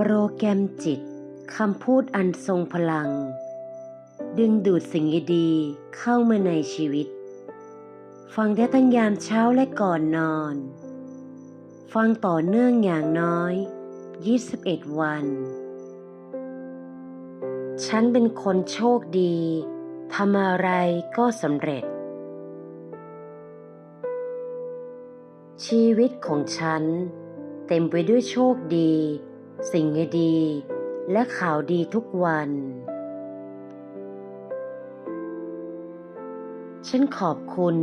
โปรแกรมจิตคำพูดอันทรงพลัง ดึงดูดสิ่งดีๆเข้ามาในชีวิต ฟังได้ตั้งยามเช้าและก่อนนอน ฟังต่อเนื่องอย่างน้อย 21 วัน ฉันเป็นคนโชคดีทำอะไรก็สำเร็จ ชีวิตของฉันเต็มไปด้วยโชคดี สิ่งดีและข่าวดีทุกวัน ฉันขอบคุณ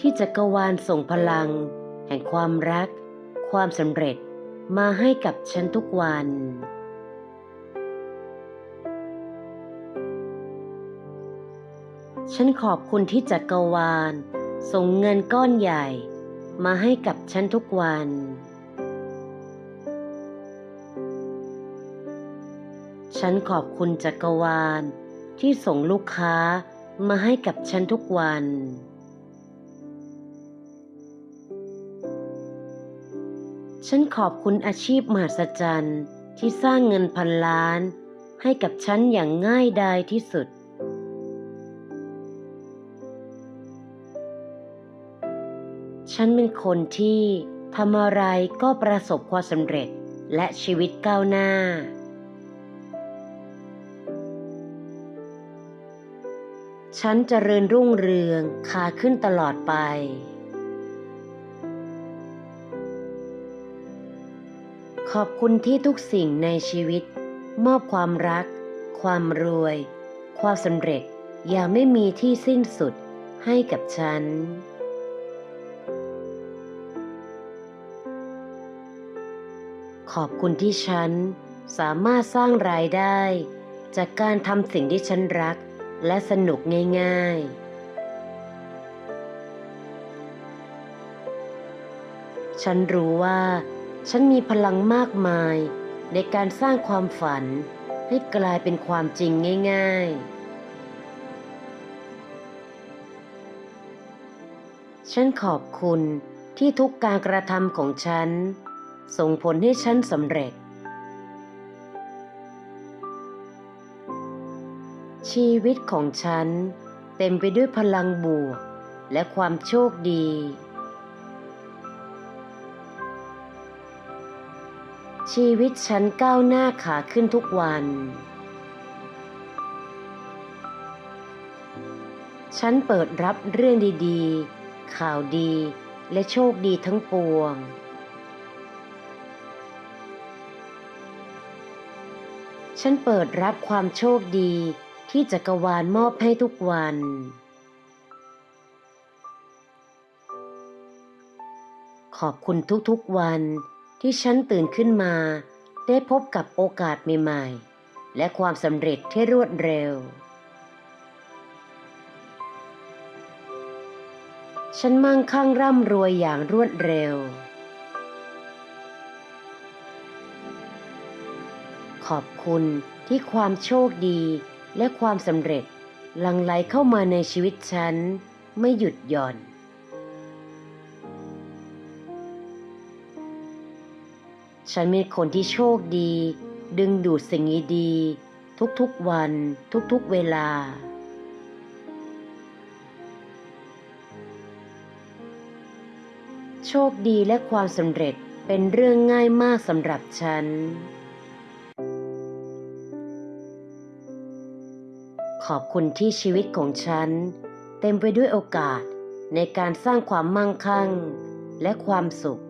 ที่จักรวาลส่งพลัง แห่งความรัก ความสำเร็จมาให้กับฉันทุกวัน ฉันขอบคุณที่จักรวาลส่งเงินก้อนใหญ่มาให้กับฉันทุกวัน ฉันขอบคุณจักรวาลที่ส่งลูกค้ามาให้กับฉันทุกวัน ฉันขอบคุณอาชีพมหัศจรรย์ที่สร้างเงินพันล้าน ให้กับฉันอย่างง่ายดายที่สุด ฉันเป็นคนที่ทำอะไรก็ประสบความสำเร็จและชีวิตก้าวหน้า ฉันเจริญรุ่งเรืองขาขึ้นตลอดไป ขอบคุณที่ทุกสิ่งในชีวิต มอบความรัก ความรวย ความสำเร็จอย่างไม่มีที่สิ้นสุดให้กับฉัน ขอบคุณที่ฉันสามารถสร้างรายได้ จากการทำสิ่งที่ฉันรัก และสนุกง่าย ๆ ฉันรู้ว่า ฉันมีพลังมากมาย ในการสร้างความฝันให้กลายเป็นความจริงง่าย ๆ ฉันขอบคุณที่ทุกการกระทำของฉัน ส่งผลให้ฉันสำเร็จ ชีวิตของฉันเต็มไปด้วยพลังบวก และความโชคดี ชีวิตฉันก้าวหน้าขาขึ้นทุกวัน ฉันเปิดรับเรื่องดีๆ ข่าวดีและโชคดีทั้งปวงฉันเปิดรับความโชคดี ที่จักรวาลมอบให้ทุกวัน ขอบคุณทุกๆวันที่ฉันตื่นขึ้นมา ได้พบกับโอกาสใหม่ๆ และความสำเร็จที่รวดเร็ว ฉันมั่งคั่งร่ำรวยอย่างรวดเร็วขอบคุณที่ความโชคดี และความสำเร็จหลั่งไหลเข้ามาในชีวิตฉัน ไม่หยุดหย่อน ฉันเป็นคนที่โชคดี ดึงดูดสิ่งดีๆทุกๆวัน ทุกๆเวลา โชคดีและความสำเร็จเป็นเรื่องง่ายมากสำหรับฉัน ขอบคุณที่ชีวิตของฉัน เต็มไปด้วยโอกาสในการสร้างความมั่งคั่งและความสุข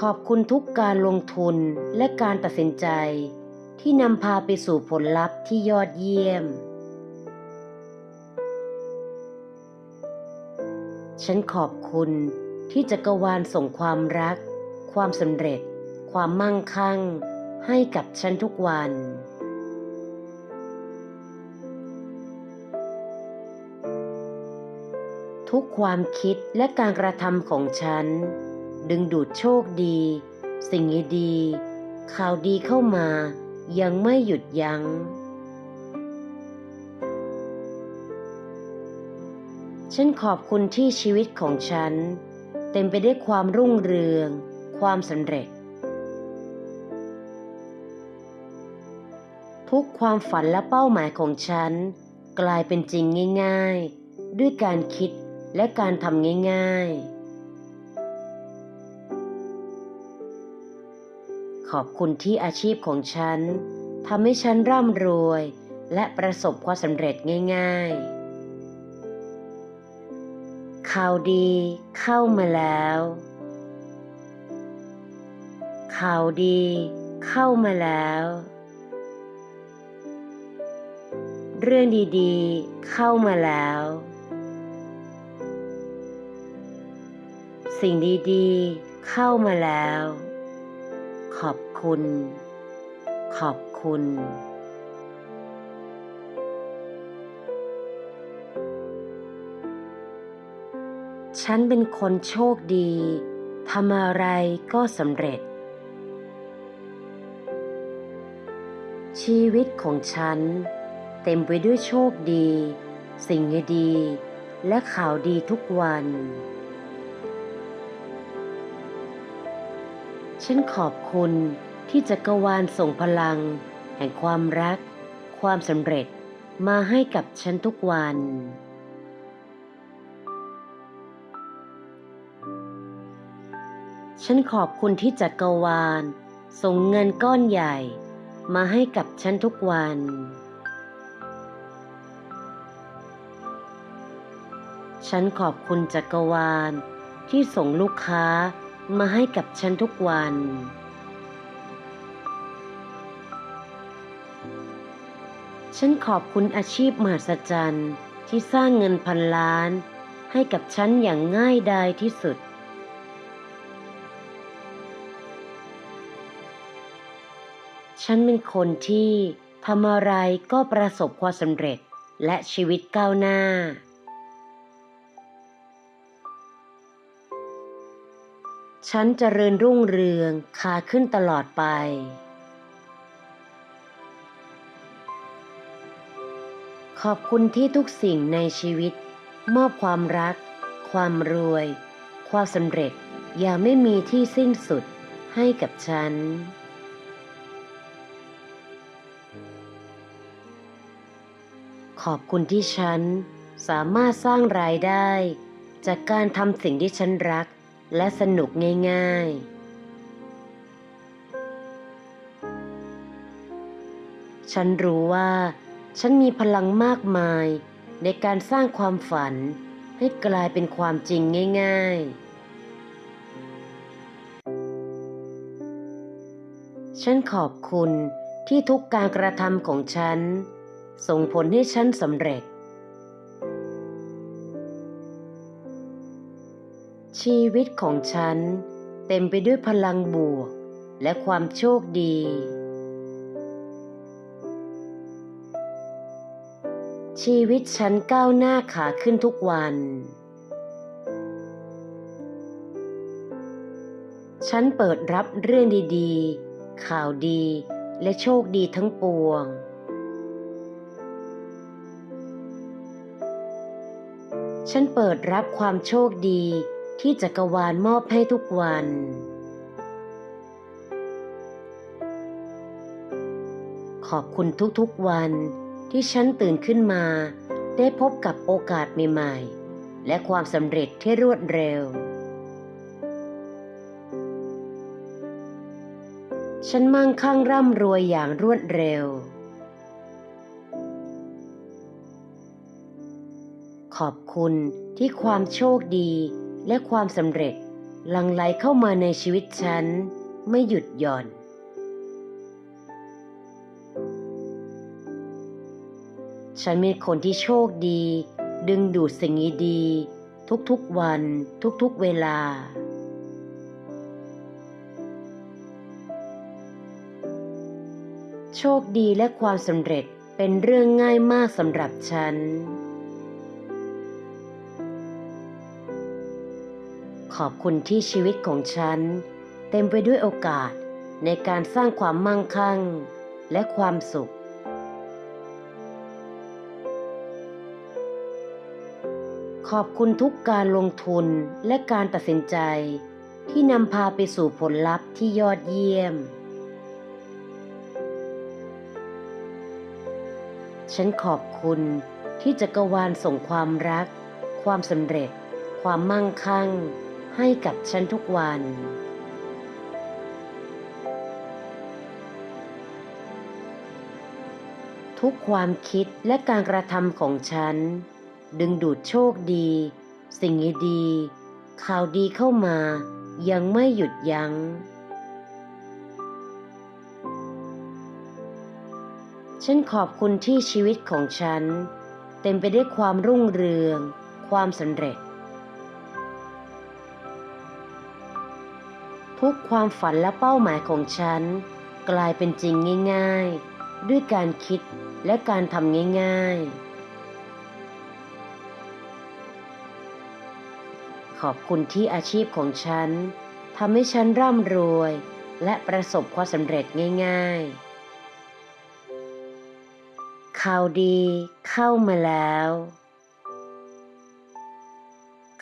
ขอบคุณทุกการลงทุนและการตัดสินใจที่นำพาไปสู่ผลลัพธ์ที่ยอดเยี่ยม ฉันขอบคุณที่จักรวาลส่งความรัก ความสำเร็จ ความมั่งคั่ง ให้กับฉันทุกวัน ทุกความคิดและการกระทำของฉัน ดึงดูดโชคดี สิ่งดีข่าวดีเข้ามายังไม่หยุดยัง้ง ฉันขอบคุณที่ชีวิตของฉัน เต็มไปด้วยความรุ่งเรือง ความสำเร็จ ทุกความฝันและเป้าหมายของฉัน กลายเป็นจริงง่าย ๆ ด้วยการคิดและการทำง่าย ๆ ขอบคุณที่อาชีพของฉันทำให้ฉันร่ำรวย และประสบความสำเร็จง่าย ๆ ข่าวดีเข้ามาแล้ว ข่าวดีเข้ามาแล้ว เรื่องดีๆ เข้ามาแล้ว สิ่งดีๆ เข้ามาแล้ว ขอบคุณ ขอบคุณ ฉันเป็นคนโชคดีทำอะไรก็สำเร็จชีวิตของฉัน เต็มไปด้วยโชคดี สิ่งดีและข่าวดีทุกวัน ฉันขอบคุณที่จักรวาลส่งพลัง แห่งความรัก ความสำเร็จมาให้กับฉันทุกวัน ฉันขอบคุณที่จักรวาล ส่งเงินก้อนใหญ่ มาให้กับฉันทุกวัน ฉันขอบคุณจักรวาล ที่ส่งลูกค้ามาให้กับฉันทุกวัน ฉันขอบคุณอาชีพมหัศจรรย์ที่สร้างเงินพันล้าน ให้กับฉันอย่างง่ายดายที่สุด ฉันเป็นคนที่ทำอะไรก็ประสบความสำเร็จและชีวิตก้าวหน้า ฉันเจริญรุ่งเรืองคาขึ้นตลอดไป ขอบคุณที่ทุกสิ่งในชีวิต มอบความรัก ความรวย ความสำเร็จอย่าไม่มีที่สิ้นสุดให้กับฉัน ขอบคุณที่ฉันสามารถสร้างรายได้ จากการทำสิ่งที่ฉันรัก และสนุกง่าย ๆ ฉันรู้ว่า ฉันมีพลังมากมายในการสร้างความฝันให้กลายเป็นความจริงง่าย ๆ ฉันขอบคุณที่ทุกการกระทำของฉัน ส่งผลให้ฉันสำเร็จ ชีวิตของฉันเต็มไปด้วยพลังบวก และความโชคดี ชีวิตฉันก้าวหน้าขาขึ้นทุกวัน ฉันเปิดรับเรื่องดีๆ ข่าวดีและโชคดีทั้งปวง ฉันเปิดรับความโชคดี ที่จักรวาลมอบให้ทุกวัน ขอบคุณทุกๆวันที่ฉันตื่นขึ้นมาได้พบกับโอกาสใหม่ๆ และความสำเร็จที่รวดเร็ว ฉันมั่งคั่งร่ำรวยอย่างรวดเร็ว ขอบคุณที่ความโชคดี และความสำเร็จหลั่งไหลเข้ามาในชีวิตฉัน ไม่หยุดหย่อน ฉันเป็นคนที่โชคดี ดึงดูดสิ่งดีๆทุกๆวันทุกๆเวลา โชคดีและความสำเร็จเป็นเรื่องง่ายมากสำหรับฉัน ขอบคุณที่ชีวิตของฉัน เต็มไปด้วยโอกาสในการสร้างความมั่งคั่งและความสุข ขอบคุณทุกการลงทุนและการตัดสินใจที่นำพาไปสู่ผลลัพธ์ที่ยอดเยี่ยม ฉันขอบคุณที่จักรวาลส่งความรัก ความสำเร็จ ความมั่งคั่ง ให้กับฉันทุกวัน ทุกความคิดและการกระทำของฉัน ดึงดูดโชคดี สิ่งดีข่าวดีเข้ามายังไม่หยุดยัง้ง ฉันขอบคุณที่ชีวิตของฉันเต็มไปด้วยความรุ่งเรือง ความสำเร็จ ทุกความฝันและเป้าหมายของฉัน กลายเป็นจริงง่าย ๆ ด้วยการคิดและการทำง่าย ๆ ขอบคุณที่อาชีพของฉันทำให้ฉันร่ำรวย และประสบความสำเร็จง่าย ๆ ข่าวดีเข้ามาแล้ว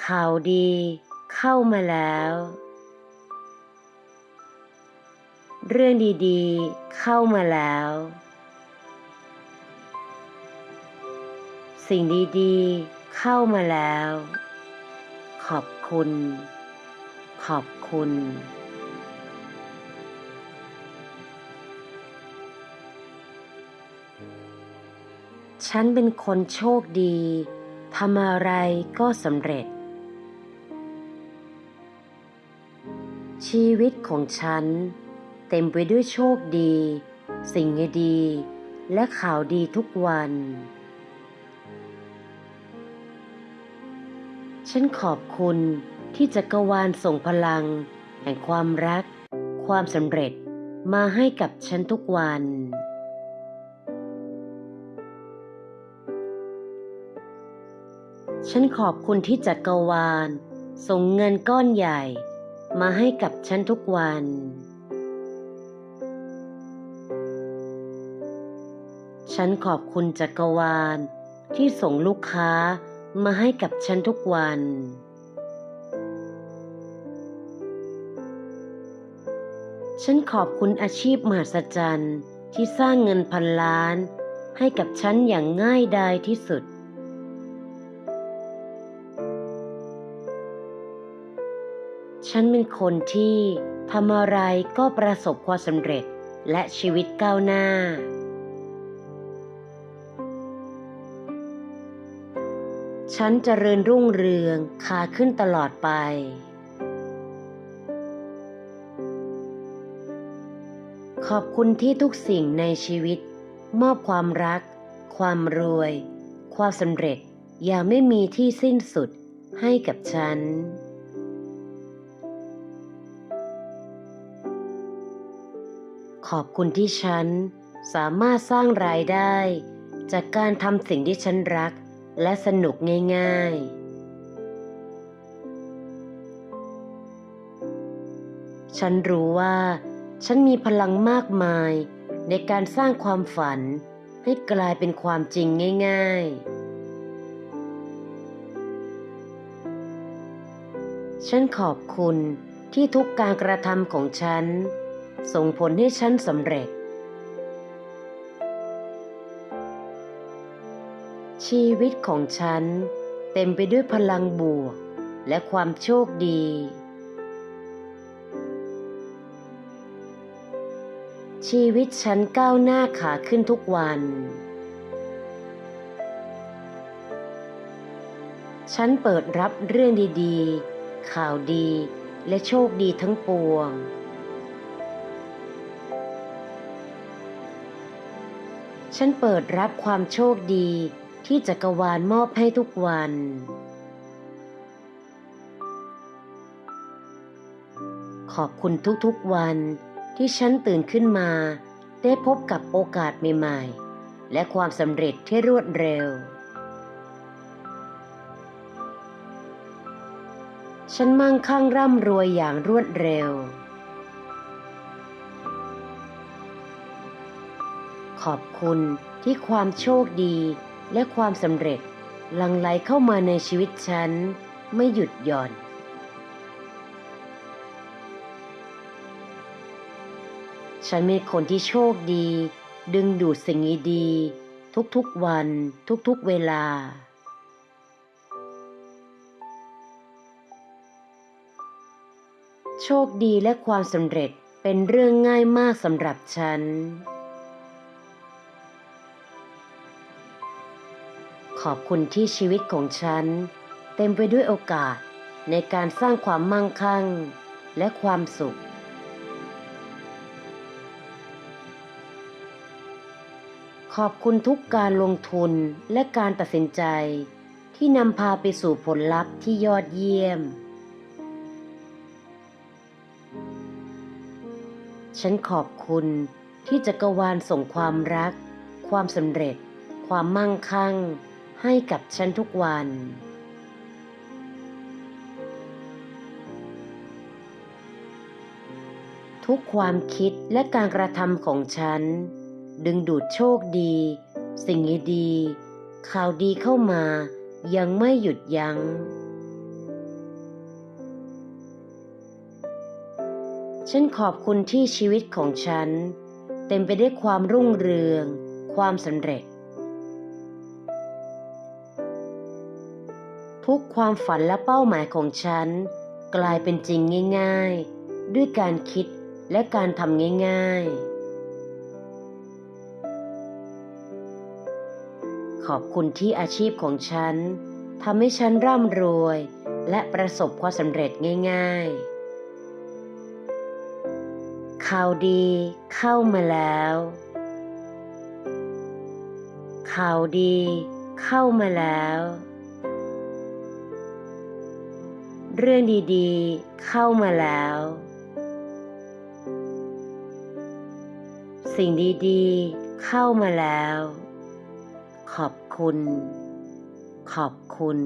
ข่าวดีเข้ามาแล้ว เรื่องดีๆ เข้ามาแล้ว สิ่งดีๆ เข้ามาแล้ว ขอบคุณ ขอบคุณ ฉันเป็นคนโชคดีทำอะไรก็สำเร็จ ชีวิตของฉัน เต็มไปด้วยโชคดี สิ่งดี และข่าวดีทุกวัน ฉันขอบคุณที่จักรวาลส่งพลัง แห่งความรัก ความสำเร็จมาให้กับฉันทุกวัน ฉันขอบคุณที่จักรวาล ส่งเงินก้อนใหญ่ มาให้กับฉันทุกวัน ฉันขอบคุณจักรวาลที่ส่งลูกค้ามาให้กับฉันทุกวัน ฉันขอบคุณอาชีพมหัศจรรย์ที่สร้างเงินพันล้าน ให้กับฉันอย่างง่ายดายที่สุด ฉันเป็นคนที่ทำอะไรก็ประสบความสำเร็จและชีวิตก้าวหน้า ฉันจเจริญรุ่งเรืองขาขึ้นตลอดไป ขอบคุณที่ทุกสิ่งในชีวิต มอบความรัก ความรวย ความสำเร็จอย่างไม่มีที่สิ้นสุดให้กับฉัน ขอบคุณที่ฉันสามารถสร้างรายได้ จากการทำสิ่งที่ฉันรัก และสนุกง่ายๆ ฉันรู้ว่าฉันมีพลังมากมายในการสร้างความฝันให้กลายเป็นความจริงง่ายๆ ฉันขอบคุณที่ทุกการกระทำของฉัน ส่งผลให้ฉันสำเร็จ ชีวิตของฉันเต็มไปด้วยพลังบวก และความโชคดี ชีวิตฉันก้าวหน้าขาขึ้นทุกวัน ฉันเปิดรับเรื่องดีๆ ข่าวดีและโชคดีทั้งปวง ฉันเปิดรับความโชคดี ที่จักรวาลมอบให้ทุกวัน ขอบคุณทุกๆวันที่ฉันตื่นขึ้นมา ได้พบกับโอกาสใหม่ๆ และความสำเร็จที่รวดเร็ว ฉันมั่งคั่งร่ำรวยอย่างรวดเร็ว ขอบคุณที่ความโชคดี และความสำเร็จหลังไหลเข้ามาในชีวิตฉัน ไม่หยุดหย่อน ฉันเป็นคนที่โชคดี ดึงดูดสิ่งดีๆทุกๆวัน ทุกๆเวลา โชคดีและความสำเร็จเป็นเรื่องง่ายมากสำหรับฉัน ขอบคุณที่ชีวิตของฉัน เต็มไปด้วยโอกาสในการสร้างความมั่งคั่ง และความสุข ขอบคุณทุกการลงทุนและการตัดสินใจที่นำพาไปสู่ผลลัพธ์ที่ยอดเยี่ยม ฉันขอบคุณที่จักรวาลส่งความรัก ความสำเร็จ ความมั่งคั่ง ให้กับฉันทุกวัน ทุกความคิดและการกระทำของฉัน ดึงดูดโชคดี สิ่งดีข่าวดีเข้ามายังไม่หยุดยัง้ง ฉันขอบคุณที่ชีวิตของฉัน เต็มไปด้วยความรุ่งเรือง ความสำเร็จ ทุกความฝันและเป้าหมายของฉัน กลายเป็นจริงง่าย ๆ ด้วยการคิดและการทำง่าย ๆ ขอบคุณที่อาชีพของฉันทำให้ฉันร่ำรวย และประสบความสำเร็จง่าย ๆ ข่าวดีเข้ามาแล้ว ข่าวดีเข้ามาแล้ว เรื่องดีๆ เข้ามาแล้ว สิ่งดีๆ เข้ามาแล้ว ขอบคุณ ขอบคุณ